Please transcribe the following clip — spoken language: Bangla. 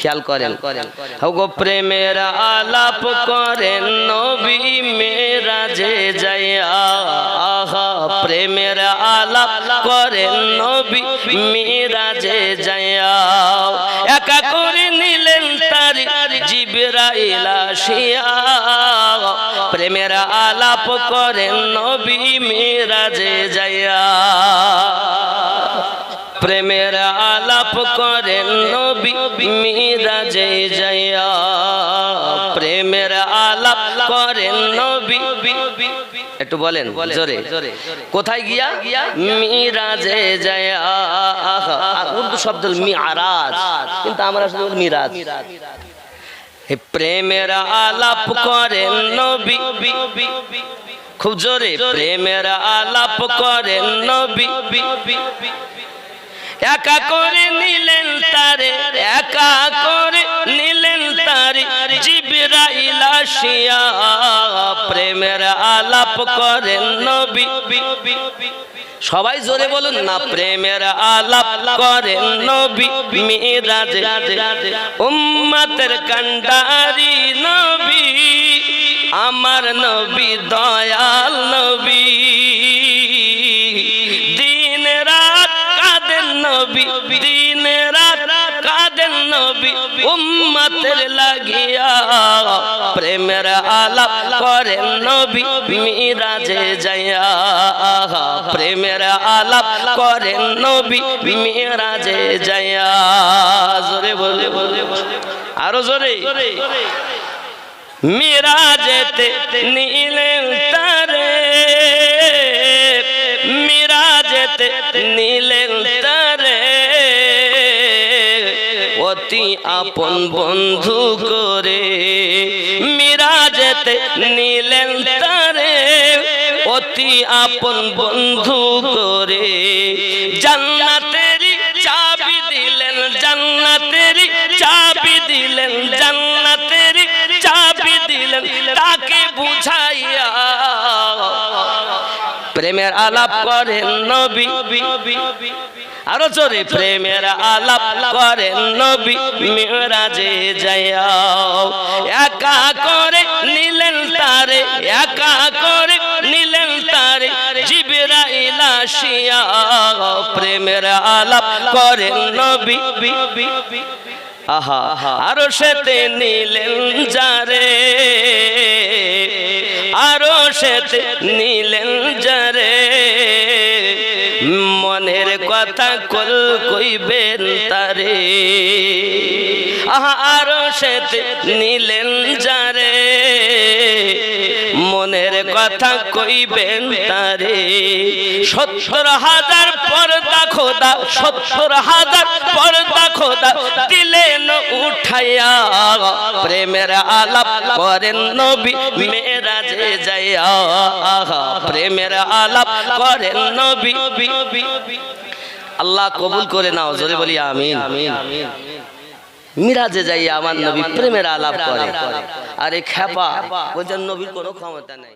খেয়াল করেন। গো প্রেমের আলাপ করেন নবী মেরাজে যাইয়া আহা প্রেমের আলাপ করেন নবী মেরাজে যাইয়া। একা করে নিলেন তার জিবরাইল আসিয়া। প্রেমের আলাপ করেন নবী মেরাজে যাইয়া। আলাপ করেন নবী, মিরাজে যাইয়া। প্রেমের আলাপ করেন নবী। একটু বলেন, জোরে। কোথায় গিয়া? মিরাজে যাইয়া। আর উর্দু শব্দ হলো মিআরাজ কিন্তু আমরা শুধু মিরাজ। প্রেমের আলাপ করেন নবী। খুব জোরে, প্রেমের আলাপ করেন নবী। একা করে নিলেন তারে, একা করে নিলেন তারে। জিবরাইল আসিয়া প্রেমের আলাপ করেন নবী। সবাই জোরে বলুন না, প্রেমের আলাপ করেন নবী। মিরাজে, উম্মতের কান্ডারি নবী। আমার নবী দয়াল নবী, দিন রাত কাদের নবী, উম্মতের লাগিয়া প্রেমের আলাপ করেন নবী, মিরাজে যাইয়া প্রেমের আলাপ করেন নবী, মিরাজে যাইয়া। জোরে বলে বলে আরও জোরে। মিরাজেতে নীলেন তারে, মিরাজেতে নীলেন আপন বন্ধু করে মিরাজেতে নীলেন তারে। অতি আপন বন্ধু করে জান্নাতেরি চাবি দিলেন জান্নাতেরি চাবি দিলেন জান্নাতেরি চাবি দিলেন তাকে বুঝাইয়া। প্রেমের আলাপ করেন নবী। আরও জোরে, প্রেমের আলাপ করেন নবী, মেরাজে যাইয়া। একা করে নিলেন তারে, একা করে নিলেন তারে, জিবরাইল আসিয়া। প্রেমের আলাপ করেন নবী, আহা, আরও সেতে নিলেন যারে, আরও সেতে নিলেন যারে। মনের কথা কল কইবেন তারে। আহা আরও সেতে নিলেন যারে। মনের কথা কইবেন তারে। সত্তর হাজার পর্দা খোদা, সত্তর হাজার পর্দা খোদা দিলেন উঠাইয়া। প্রেমের আলাপ করেন নবী মেরাজে যাইয়া। প্রেমের আলাপ করেন নবী। আল্লাহ কবুল করে নাও, জোরে বলি, আমিন। মিরাজে যাই আমার নবী প্রেমের আলাপ করে। আরে খেপা বলছেন নবীর কোনো ক্ষমতা নেই।